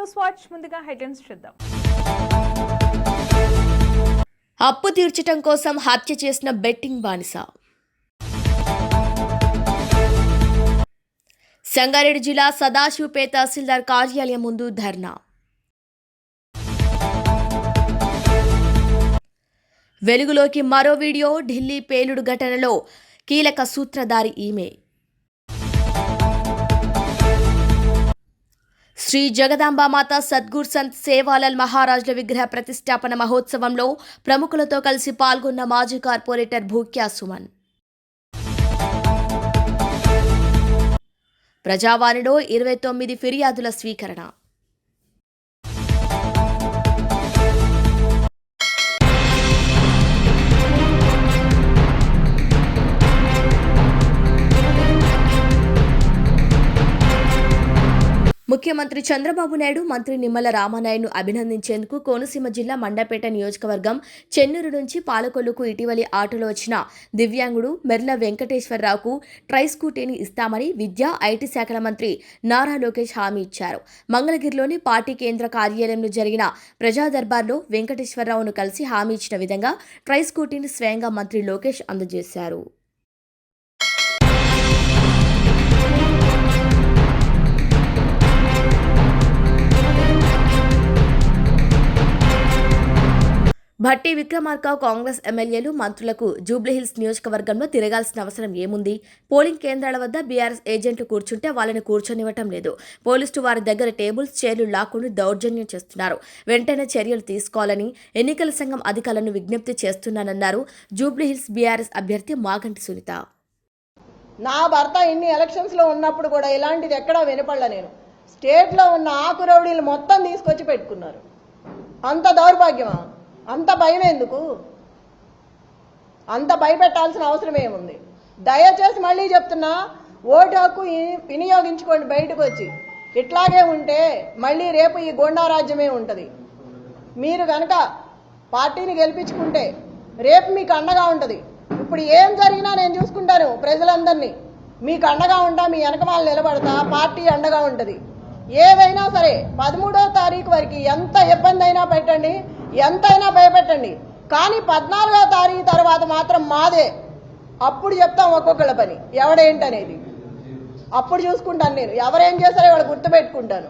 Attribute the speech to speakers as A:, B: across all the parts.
A: News watch ముందుగా headlines చూద్దాం.
B: అప్పు తీర్చటం కోసం హత్య చేసిన బెట్టింగ్ బానిస. సంగారెడ్డి జిల్లా సదాశివపేట తహసీల్దార్ కార్యాలయం ముందు ధర్నా. వెలుగులోకి మరో వీడియో ఢిల్లీ పేలుడు ఘటనలో కీలక సూత్రధారి ఈమె. శ్రీ జగదాంబామాత సద్గుర్ సంత్ సేవాలాల్ మహారాజ్ల విగ్రహ ప్రతిష్టాపన మహోత్సవంలో ప్రముఖులతో కలిసి పాల్గొన్న మాజీ కార్పొరేటర్ భూక్యా సుమన్. ప్రజావాణిలో ఇరవై తొమ్మిది ఫిర్యాదుల స్వీకరణ. ముఖ్యమంత్రి చంద్రబాబు నాయుడు మంత్రి నిమ్మల రామానాయుడును అభినందించేందుకు కోనసీమ జిల్లా మండపేట నియోజకవర్గం చెన్నూరు నుంచి పాలకొల్లుకు ఇటీవలి ఆటోలో వచ్చిన దివ్యాంగుడు మెర్ల వెంకటేశ్వరరావుకు ట్రై స్కూటీని ఇస్తామని విద్యా ఐటీ శాఖల మంత్రి నారా లోకేష్ హామీ ఇచ్చారు. మంగళగిరిలోని పార్టీ కేంద్ర కార్యాలయంలో జరిగిన ప్రజా దర్బార్లో వెంకటేశ్వరరావును కలిసి హామీ ఇచ్చిన విధంగా ట్రై స్కూటీని స్వయంగా మంత్రి లోకేష్ అందజేశారు. భట్టి విక్రమార్క కాంగ్రెస్ ఎమ్మెల్యేలు మంత్రులకు జూబ్లీహిల్స్ నియోజకవర్గంలో తిరగాల్సిన అవసరం ఏముంది? పోలింగ్ కేంద్రాల వద్ద బీఆర్ఎస్ ఏజెంట్లు కూర్చుంటే వాళ్ళని కూర్చొనివ్వటం లేదు. పోలీసులు వారి దగ్గర టేబుల్స్ చైర్లు లాక్కుని దౌర్జన్యం చేస్తున్నారు. వెంటనే చర్యలు తీసుకోవాలని ఎన్నికల సంఘం అధికారులను విజ్ఞప్తి చేస్తున్నానన్నారు జూబ్లీహిల్స్ బీఆర్ఎస్ అభ్యర్థి మాగంటి సునీత.
C: నా భర్త ఇన్ని ఎలక్షన్స్లో ఉన్నప్పుడు కూడా ఇలాంటిది ఎక్కడా వినపడలే నేను. స్టేట్లో ఉన్న ఆకురౌడీలు మొత్తం తీసుకొచ్చి పెట్టుకున్నారు. అంత దౌర్భాగ్యమా? అంత భయం ఎందుకు? అంత భయపెట్టాల్సిన అవసరం ఏముంది? దయచేసి మళ్ళీ చెప్తున్నా ఓటు హక్కు ఈ- వినియోగించుకోండి బయటకు వచ్చి ఇట్లాగే ఉంటే మళ్ళీ రేపు ఈ గోండారాజ్యమే ఉంటుంది. మీరు కనుక పార్టీని గెలిపించుకుంటే రేపు మీకు అండగా ఉంటుంది. ఇప్పుడు ఏం జరిగినా నేను చూసుకుంటాను ప్రజలందరినీ. మీకు అండగా ఉంటా మీ వెనకమాల నిలబడతా పార్టీ అండగా ఉంటుంది. ఏదైనా సరే పదమూడో తారీఖు వరకు ఎంత ఇబ్బంది అయినా పెట్టండి. ఎంతైనా భయపెట్టండి. కానీ పద్నాలుగో తారీఖు తర్వాత మాత్రం మాదే. అప్పుడు చెప్తాం ఒక్కొక్కళ్ళ పని. ఎవడేంటనేది? అప్పుడు చూసుకుంటాను నేను. ఎవరేం చేశారో ఇవాళ గుర్తుపెట్టుకుంటాను.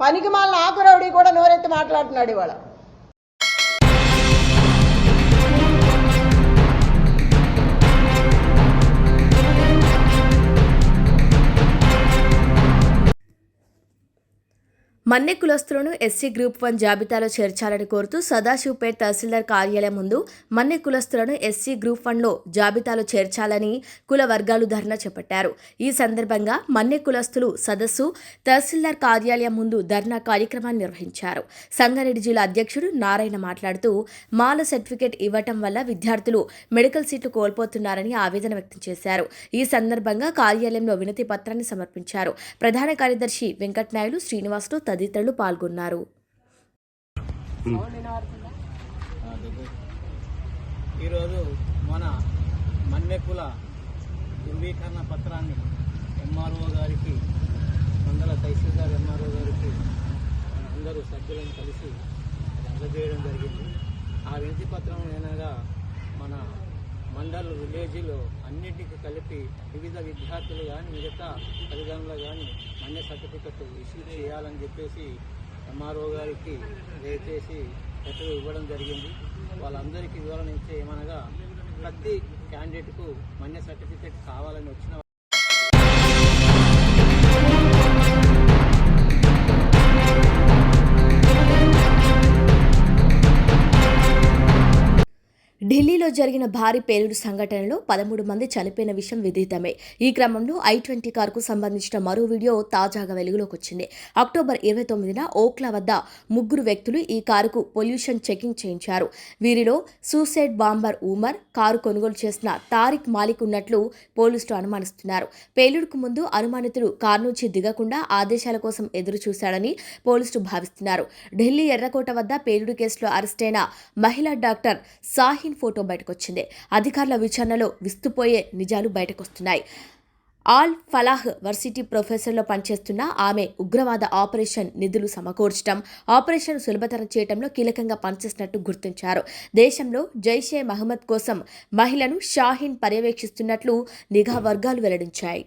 C: పనికి మాలిన ఆకురవుడి కూడా నోరెత్తి మాట్లాడుతున్నాడు ఇవాళ.
B: మన్నె కులస్తులను ఎస్సీ గ్రూప్ వన్ జాబితాలో చేర్చాలని కోరుతూ సదాశివపేట్ తహసీల్దార్ కార్యాలయం ముందు మన్నె కులస్తులను ఎస్సీ గ్రూప్ వన్లో జాబితాలో చేర్చాలని కుల వర్గాలు ధర్నా చేపట్టారు. ఈ సందర్భంగా మన్నె కులస్తులు సదస్సు తహసీల్దార్ కార్యాలయం ముందు ధర్నా కార్యక్రమాన్ని నిర్వహించారు. సంగారెడ్డి జిల్లా అధ్యక్షుడు నారాయణ మాట్లాడుతూ మాల సర్టిఫికేట్ ఇవ్వటం వల్ల విద్యార్థులు మెడికల్ సీట్లు కోల్పోతున్నారని ఆవేదన వ్యక్తం చేశారు. ఈ సందర్భంగా కార్యాలయంలో వినతి పత్రాన్ని సమర్పించారు. ప్రధాన కార్యదర్శి వెంకటనాయుడు శ్రీనివాసులు తదితరులు పాల్గొన్నారు.
D: ఈరోజు మన మన్నెకుల ధృవీకరణ పత్రాన్ని ఎంఆర్ఓ గారికి మండల తహసీల్దార్ ఎంఆర్ఓ గారికి అందరూ సభ్యులను కలిసి అందజేయడం జరిగింది. ఆ వినతి పత్రం ఏనగా మన మండల్ విలేజ్లో అన్నిటికీ కలిపి వివిధ విద్యార్థులు కానీ మిగతా తల్లిదండ్రులు కానీ మన్య సర్టిఫికెట్ ఇష్యూ చేయాలని చెప్పేసి ఎంఆర్ఓ గారికి దయచేసి లెటర్ ఇవ్వడం జరిగింది. వాళ్ళందరికీ వివరణ ఇచ్చే ఏమనగా ప్రతి క్యాండిడేట్కు మన్య సర్టిఫికేట్ కావాలని వచ్చిన
B: ఢిల్లీలో జరిగిన భారీ పేలుడు సంఘటనలో పదమూడు మంది చనిపోయిన విషయం విదితమే. ఈ క్రమంలో ఐ ట్వంటీ కారుకు సంబంధించిన మరో వీడియో తాజాగా వెలుగులోకి వచ్చింది. అక్టోబర్ ఇరవై తొమ్మిదిన ఓక్లా వద్ద ముగ్గురు వ్యక్తులు ఈ కారుకు పొల్యూషన్ చెకింగ్ చేయించారు. వీరిలో సూసైడ్ బాంబర్ ఉమర్ కారు కొనుగోలు చేసిన తారిక్ మాలిక్ ఉన్నట్లు పోలీసులు అనుమానిస్తున్నారు. పేలుడుకు ముందు అనుమానితుడు కారు నుంచి దిగకుండా ఆదేశాల కోసం ఎదురు చూశాడని పోలీసులు భావిస్తున్నారు. ఢిల్లీ ఎర్రకోట వద్ద పేలుడు కేసులో అరెస్టైన మహిళా డాక్టర్ సాహిన్ ఫోటో బయటకొచ్చింది. అధికారుల విచారణలో విస్తుపోయే నిజాలు బయటకొస్తున్నాయి. ఆల్ ఫలాహ్ వర్సిటీ ప్రొఫెసర్లో పనిచేస్తున్న ఆమె ఉగ్రవాద ఆపరేషన్ నిధులు సమకూర్చడం ఆపరేషన్ సులభతరం చేయడంలో కీలకంగా పనిచేసినట్టు గుర్తించారు. దేశంలో జైషే మహమ్మద్ కోసం మహిళను షాహీన్ పర్యవేక్షిస్తున్నట్లు నిఘా వర్గాలు వెల్లడించాయి.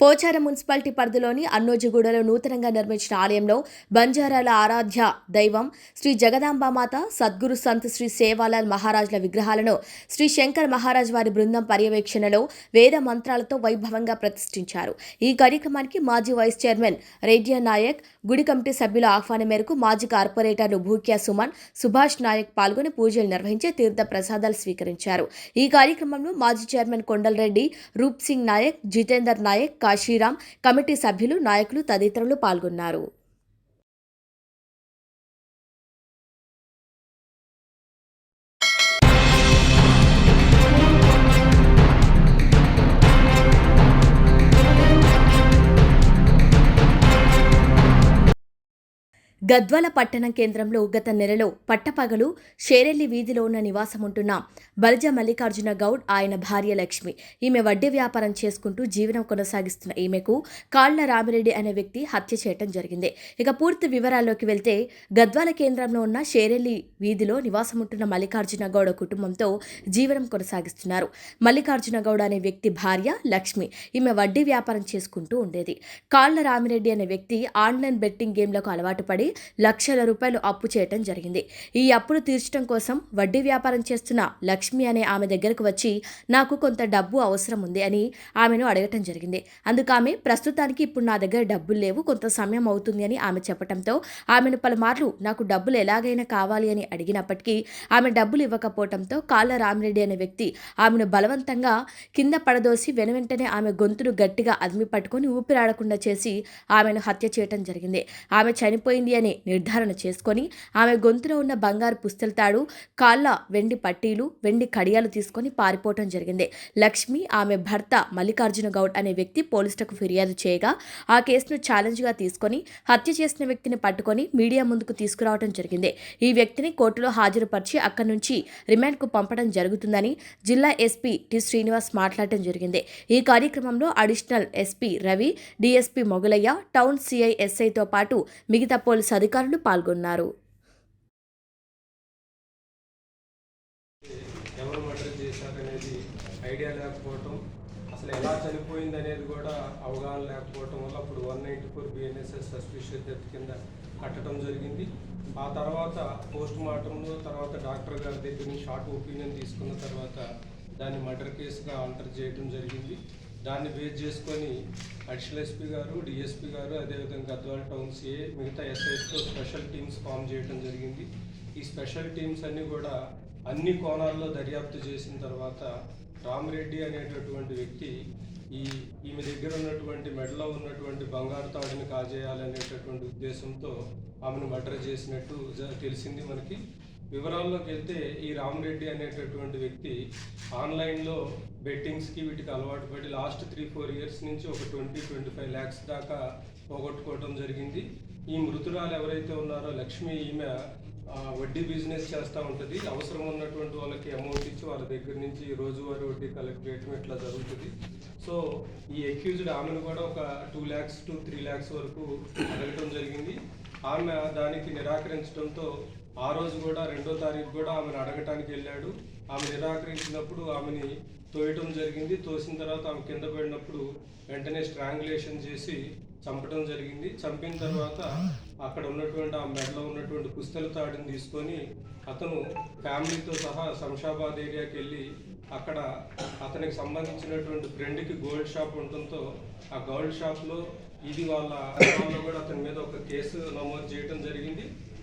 B: పోచారం మున్సిపాలిటీ పరిధిలోని అన్నోజిగూడలో నూతనంగా నిర్మించిన ఆలయంలో బంజారాల ఆరాధ్య దైవం శ్రీ జగదాంబామాత సద్గురు సంత్ శ్రీ సేవాలాల్ మహారాజ్ల విగ్రహాలను శ్రీ శంకర్ మహారాజ్ వారి బృందం పర్యవేక్షణలో వేద మంత్రాలతో వైభవంగా ప్రతిష్ఠించారు. ఈ కార్యక్రమానికి మాజీ వైస్ చైర్మన్ రేడియా నాయక్ గుడి కమిటీ సభ్యుల ఆహ్వానం మేరకు మాజీ కార్పొరేటర్లు భూక్యా సుమన్ సుభాష్ నాయక్ పాల్గొని పూజలు నిర్వహించి తీర్థ ప్రసాదాలు స్వీకరించారు. ఈ కార్యక్రమంలో మాజీ చైర్మన్ కొండలరెడ్డి రూప్ సింగ్ నాయక్ జితేందర్ నాయక్ కాశీరాం కమిటీ సభ్యులు నాయకులు తదితరులు పాల్గొన్నారు. గద్వాల పట్టణం కేంద్రంలో గత నెలలో పట్టపగలు షేరెల్లి వీధిలో ఉన్న నివాసం ఉంటున్న బలిజ మల్లికార్జున గౌడ్ ఆయన భార్య లక్ష్మి. ఈమె వడ్డీ వ్యాపారం చేసుకుంటూ జీవనం కొనసాగిస్తున్న ఈమెకు కాళ్ళ రామిరెడ్డి అనే వ్యక్తి హత్య చేయటం జరిగింది. ఇక పూర్తి వివరాల్లోకి వెళ్తే గద్వాల కేంద్రంలో ఉన్న షేరెల్లి వీధిలో నివాసం ఉంటున్న మల్లికార్జున గౌడ కుటుంబంతో జీవనం కొనసాగిస్తున్నారు. మల్లికార్జున గౌడ అనే వ్యక్తి భార్య లక్ష్మి. ఈమె వడ్డీ వ్యాపారం చేసుకుంటూ ఉండేది. కాళ్ళ రామిరెడ్డి అనే వ్యక్తి ఆన్లైన్ బెట్టింగ్ గేమ్లకు అలవాటు పడి లక్షల రూపాయలు అప్పు చేయటం జరిగింది. ఈ అప్పును తీర్చడం కోసం వడ్డీ వ్యాపారం చేస్తున్న లక్ష్మి అనే ఆమె దగ్గరకు వచ్చి నాకు కొంత డబ్బు అవసరం ఉంది అని ఆమెను అడగటం జరిగింది. అందుకు ఆమె ప్రస్తుతానికి ఇప్పుడు నా దగ్గర డబ్బులు లేవు కొంత సమయం అవుతుంది అని ఆమె చెప్పడంతో ఆమెను పలుమార్లు నాకు డబ్బులు ఎలాగైనా కావాలి అని అడిగినప్పటికీ ఆమె డబ్బులు ఇవ్వకపోవడంతో కాళ్ళ రామిరెడ్డి అనే వ్యక్తి ఆమెను బలవంతంగా కింద పడదోసి వెనువెంటనే ఆమె గొంతును గట్టిగా అదిమి పట్టుకొని ఊపిరాడకుండా చేసి ఆమెను హత్య చేయటం జరిగింది. ఆమె చనిపోయింది అని నిర్ధారణ చేసుకొని ఆమె గొంతులో ఉన్న బంగారు పుస్తల తాడు కాళ్ళ వెండి పట్టీలు వెండి కడియాలు తీసుకొని పారిపోవటం జరిగింది. లక్ష్మి ఆమె భర్త మల్లికార్జున గౌడ్ అనే వ్యక్తి పోలీసులకు ఫిర్యాదు చేయగా ఆ కేసును ఛాలెంజ్గా తీసుకొని హత్య చేసిన వ్యక్తిని పట్టుకొని మీడియా ముందుకు తీసుకురావడం జరిగింది. ఈ వ్యక్తిని కోర్టులో హాజరుపరిచి అక్కడి నుంచి రిమాండ్కు పంపడం జరుగుతుందని జిల్లా ఎస్పీ టి శ్రీనివాస్ మాట్లాడటం జరిగింది. ఈ కార్యక్రమంలో additional SP Ravi DSP Mogalaiah town CI ఎస్ఐతో పాటు మిగతా పోలీసు అధికారులు పాల్గొన్నారు.
E: ఎవరు మర్డర్ చేశారనేది ఐడియా లేకపోవటం అసలు ఎలా చనిపోయింది అనేది కూడా అవగాహన లేకపోవటం వల్ల అప్పుడు one ninety four BNSS suspicious death కింద కట్టడం జరిగింది. ఆ తర్వాత పోస్ట్ మార్టంలో తర్వాత డాక్టర్ గారి దగ్గర నుంచి షార్ట్ ఒపీనియన్ తీసుకున్న తర్వాత దాన్ని మర్డర్ కేసుగా ఆల్టర్ చేయడం జరిగింది. దాన్ని బేస్ చేసుకొని అడిషనల్ ఎస్పీ గారు డిఎస్పీ గారు అదేవిధంగా గద్వాల టౌన్ సిఏ మిగతా ఎస్ఐస్తో స్పెషల్ టీమ్స్ ఫామ్ చేయడం జరిగింది. ఈ స్పెషల్ టీమ్స్ అన్నీ కూడా అన్ని కోణాల్లో దర్యాప్తు చేసిన తర్వాత రామరెడ్డి అనేటటువంటి వ్యక్తి ఈ ఈమె దగ్గర ఉన్నటువంటి మెడలో ఉన్నటువంటి బంగారు తాడుని కాజేయాలనేటటువంటి ఉద్దేశంతో ఆమెను మర్డర్ చేసినట్టు జ- తెలిసింది మనకి. వివరాల్లోకి వెళ్తే ఈ రామరెడ్డి అనేటటువంటి వ్యక్తి ఆన్లైన్లో బెట్టింగ్స్కి వీటికి అలవాటు పడి లాస్ట్ త్రీ ఫోర్ ఇయర్స్ నుంచి ఒక ట్వంటీ ట్వంటీ ఫైవ్ ల్యాక్స్ దాకా పోగొట్టుకోవడం జరిగింది. ఈ మృతురాలు ఎవరైతే ఉన్నారో లక్ష్మి ఈమె వడ్డీ బిజినెస్ చేస్తూ ఉంటుంది. అవసరం ఉన్నటువంటి వాళ్ళకి అమౌంట్ ఇచ్చి వాళ్ళ దగ్గర నుంచి రోజువారీ వడ్డీ కలెక్ట్ చేయడం ఇట్లా జరుగుతుంది. సో ఈ అక్యూజ్డ్ ఆమెను కూడా ఒక two lakhs to three lakhs వరకు అడగటం జరిగింది. ఆమె దానికి నిరాకరించడంతో ఆ రోజు కూడా రెండో తారీఖు కూడా ఆమెను అడగటానికి వెళ్ళాడు. ఆమె నిరాకరించినప్పుడు ఆమెని తోయటం జరిగింది. తోసిన తర్వాత ఆమె కింద పడినప్పుడు వెంటనే స్ట్రాంగులేషన్ చేసి చంపడం జరిగింది. చంపిన తర్వాత అక్కడ ఉన్నటువంటి ఆ మెడలో ఉన్నటువంటి పుస్తల తాడిని తీసుకొని అతను ఫ్యామిలీతో సహా శంషాబాద్ ఏరియాకి వెళ్ళి అక్కడ అతనికి సంబంధించినటువంటి ఫ్రెండ్కి గోల్డ్ షాప్ ఉండటంతో ఆ గోల్డ్ షాప్లో ఇది వాళ్ళ కూడా అతని మీద ఒక కేసు నమోదు చేయడం జరిగింది.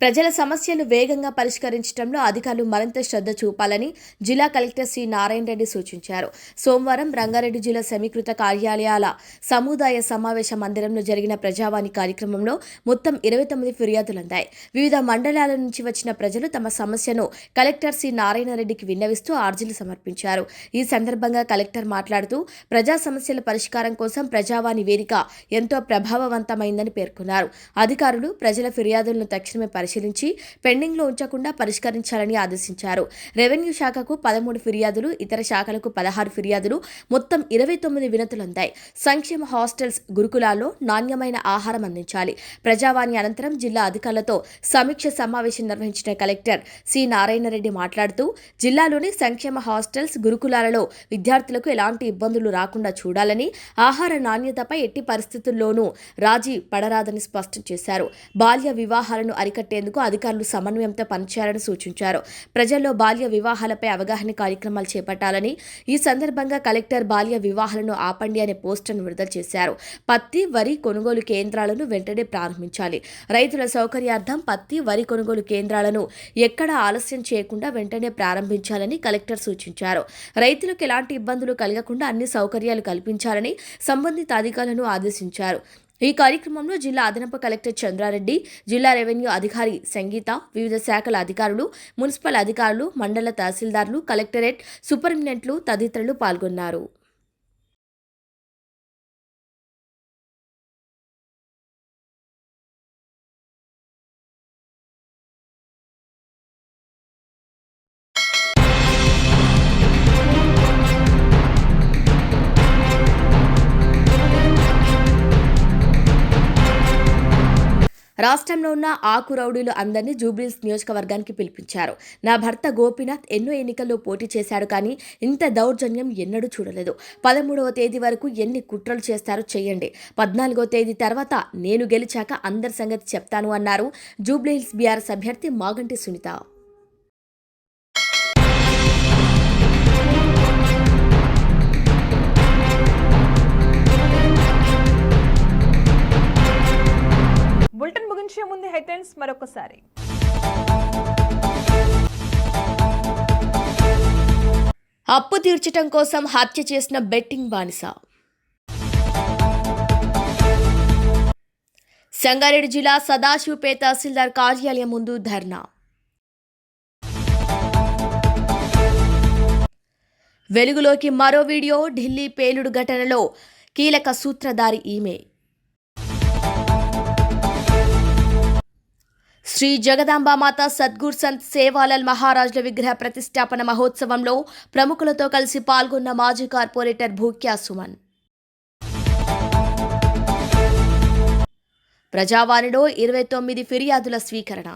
B: ప్రజల సమస్యలు వేగంగా పరిష్కరించడంలో అధికారులు మరింత శ్రద్ధ చూపాలని జిల్లా కలెక్టర్ శ్రీ నారాయణ రెడ్డి సూచించారు. సోమవారం రంగారెడ్డి జిల్లా సమీకృత కార్యాలయాల సముదాయ సమావేశ మందిరంలో జరిగిన ప్రజావాణి కార్యక్రమంలో మొత్తం ఇరవై తొమ్మిది ఫిర్యాదులు అందాయి. వివిధ మండలాల నుంచి వచ్చిన ప్రజలు తమ సమస్యను కలెక్టర్ శ్రీ నారాయణ రెడ్డికి విన్నవిస్తూ ఆర్జీలు సమర్పించారు. ఈ సందర్భంగా కలెక్టర్ మాట్లాడుతూ ప్రజా సమస్యల పరిష్కారం కోసం ప్రజావాణి వేదిక ఎంతో ప్రభావవంతమైందని పేర్కొన్నారు. అధికారులు ప్రజల ఫిర్యాదులను తక్షణమే పరిశీలించి పెండింగ్లో ఉంచకుండా పరిష్కరించాలని ఆదేశించారు. రెవెన్యూ శాఖకు పదమూడు ఫిర్యాదులు ఇతర శాఖలకు పదహారు ఫిర్యాదులు మొత్తం ఇరవై తొమ్మిది వినతులు అందాయి సంక్షేమ హాస్టల్స్ గురుకులాల్లో నాణ్యమైన ఆహారం అందించాలి. ప్రజావాణి అనంతరం జిల్లా అధికారులతో సమీక్ష సమావేశం నిర్వహించిన కలెక్టర్ సి నారాయణరెడ్డి మాట్లాడుతూ జిల్లాలోని సంక్షేమ హాస్టల్స్ గురుకులాలలో విద్యార్థులకు ఎలాంటి ఇబ్బందులు రాకుండా చూడాలని ఆహార నాణ్యతపై ఎట్టి పరిస్థితుల్లోనూ రాజీ పడరాదని స్పష్టం చేశారు. బాల్య వివాహాలను అరికట్టేందుకు అధికారులు సమన్వయంతో పనిచేయాలని సూచించారు. ప్రజల్లో బాల్య వివాహాలపై అవగాహన కార్యక్రమాలు చేపట్టాలని ఈ సందర్భంగా కలెక్టర్ బాల్య వివాహాలను ఆపండి అనే పోస్టర్ను విడుదల చేశారు. పత్తి వరి కొనుగోలు కేంద్రాలను వెంటనే ప్రారంభించాలి. రైతుల సౌకర్యార్థం పత్తి వరి కొనుగోలు కేంద్రాలను ఎక్కడ ఆలస్యం చేయకుండా వెంటనే ప్రారంభించాలని కలెక్టర్ సూచించారు. రైతులకు ఎలాంటి ఇబ్బందులు కలగకుండా అన్ని సౌకర్యాలు కల్పించాలని సంబంధిత అధికారులను ఆదేశించారు. ఈ కార్యక్రమంలో జిల్లా అదనపు కలెక్టర్ చంద్రారెడ్డి జిల్లా రెవెన్యూ అధికారి సంగీత వివిధ శాఖల అధికారులు మున్సిపల్ అధికారులు మండల తహసీల్దార్లు కలెక్టరేట్ సూపరింటెండెంట్లు తదితరులు పాల్గొన్నారు. రాష్ట్రంలో ఉన్న ఆకు రౌడీలు అందరినీ జూబ్లీస్ నియోజకవర్గానికి పిలిపించారు. నా భర్త గోపీనాథ్ ఎన్నో ఎన్నికల్లో పోటీ చేశాడు కానీ ఇంత దౌర్జన్యం ఎన్నడూ చూడలేదు. పదమూడవ తేదీ వరకు ఎన్ని కుట్రలు చేస్తారో చేయండి. పద్నాలుగో తేదీ తర్వాత నేను గెలిచాక అందరి సంగతి చెప్తాను అన్నారు జూబ్లీహిల్స్ బీఆర్ఎస్ అభ్యర్థి మాగంటి సునీత.
A: మరొకసారి.
B: అప్పు తీర్చటం కోసం హత్య చేసిన బెట్టింగ్ బానిస. సంగారెడ్డి జిల్లా సదాశివపేట తహసీల్దార్ కార్యాలయం ముందు ధర్నా. వెలుగులోకి మరో వీడియో ఢిల్లీ పేలుడు ఘటనలో కీలక సూత్రధారి ఈమె. శ్రీ జగదాంబామాత సద్గుర్ సంత్ సేవాలాల్ మహారాజ్ల విగ్రహ ప్రతిష్టాపన మహోత్సవంలో ప్రముఖులతో కలిసి పాల్గొన్న మాజీ కార్పొరేటర్ భూక్యా సుమన్. ప్రజావాణిలో ఇరవై తొమ్మిది ఫిర్యాదుల స్వీకరణ.